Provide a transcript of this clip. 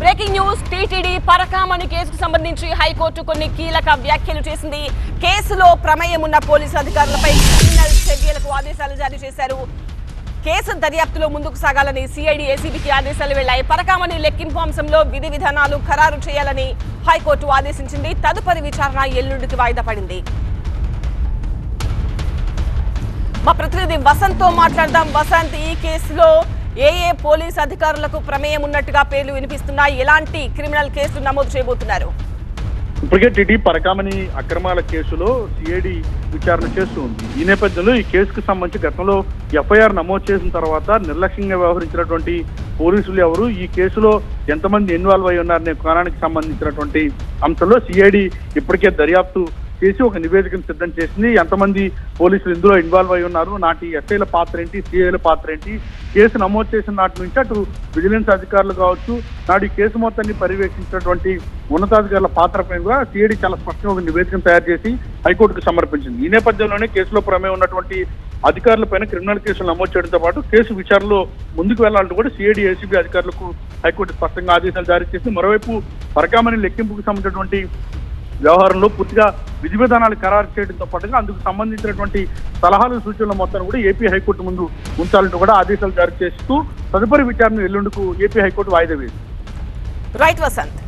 Breaking news TTD Parakamani కేసుకు సంబంధించి high court కొన్ని కీలక వ్యాఖ్యలు చేసింది. కేసులో ప్రమేయం ఉన్న పోలీసు అధికారులపై క్రిమినల్ చర్యలకు ఆదేశాలు జారీ చేశారు. కేసు దర్యాప్తులో ముందుకు సాగాలని సిఐడి ఏసీబీకి ఆదేశాలు వెళ్ళాయి. పరకామణి లెక్కింపు అంశంలో విధి విధానాలు ఖరారు చేయాలని హైకోర్టు ఆదేశించింది. తదుపరి విచారణ ఎల్లుండికి వాయిదా పడింది. మా ప్రతినిధి వసంత్తో మాట్లాడదాం. వసంత్ ఈ కేసులో ఏ ఏ పోలీస్ అధికారులకు ప్రమేయం ఉన్నట్టుగా పేర్లు వినిపిస్తున్నాయి. ఎలాంటి క్రిమినల్ కేసులు నమోదు చేయబోతున్నారు? ఇప్పటికే టీడీ పరకామణి అక్రమాల కేసులో సిఐడి విచారణ చేస్తూ ఉంది. ఈ నేపథ్యంలో ఈ కేసుకు సంబంధించి గతంలో ఎఫ్ఐఆర్ నమోదు చేసిన తర్వాత నిర్లక్ష్యంగా వ్యవహరించినటువంటి పోలీసులు ఎవరు? ఈ కేసులో ఎంతమంది ఇన్వాల్వ్ అయి ఉన్నారనే కోణానికి సంబంధించినటువంటి అంశంలో సిఐడి ఇప్పటికే దర్యాప్తు చేసి ఒక నివేదికను సిద్ధం చేసింది. ఎంతమంది పోలీసులు ఇందులో ఇన్వాల్వ్ అయి ఉన్నారు? నాటి ఎస్ఐల పాత్ర ఏంటి? సిఐల పాత్ర ఏంటి? కేసు నమోదు చేసిన నాటి నుంచి అటు విజిలెన్స్ అధికారులు కావచ్చు నాడు ఈ కేసు మొత్తాన్ని పర్యవేక్షించినటువంటి ఉన్నతాధికారుల పాత్రపై కూడా సిఐడి చాలా స్పష్టంగా ఒక నివేదికను తయారు చేసి హైకోర్టుకు సమర్పించింది. ఈ నేపథ్యంలోనే కేసులో ప్రమేయం ఉన్నటువంటి అధికారులపైన క్రిమినల్ కేసులు నమోదు చేయడంతో పాటు కేసు విచారణలో ముందుకు వెళ్ళాలంటూ కూడా సిఐడి ఏసీబీ అధికారులకు హైకోర్టు స్పష్టంగా ఆదేశాలు జారీ చేసి మరోవైపు పరకామణి లెక్కింపుకు సంబంధించినటువంటి వ్యవహారంలో పూర్తిగా విధి విధానాలు ఖరారు చేయడంతో పాటుగా అందుకు సంబంధించినటువంటి సలహాలు సూచనలు మొత్తాన్ని కూడా ఏపీ హైకోర్టు ముందు ఉంచాలంటూ కూడా ఆదేశాలు జారీ చేస్తూ తదుపరి విచారణ ఎల్లుండుకు ఏపీ హైకోర్టు వాయిదా వేసింది. రైట్ వసంత్.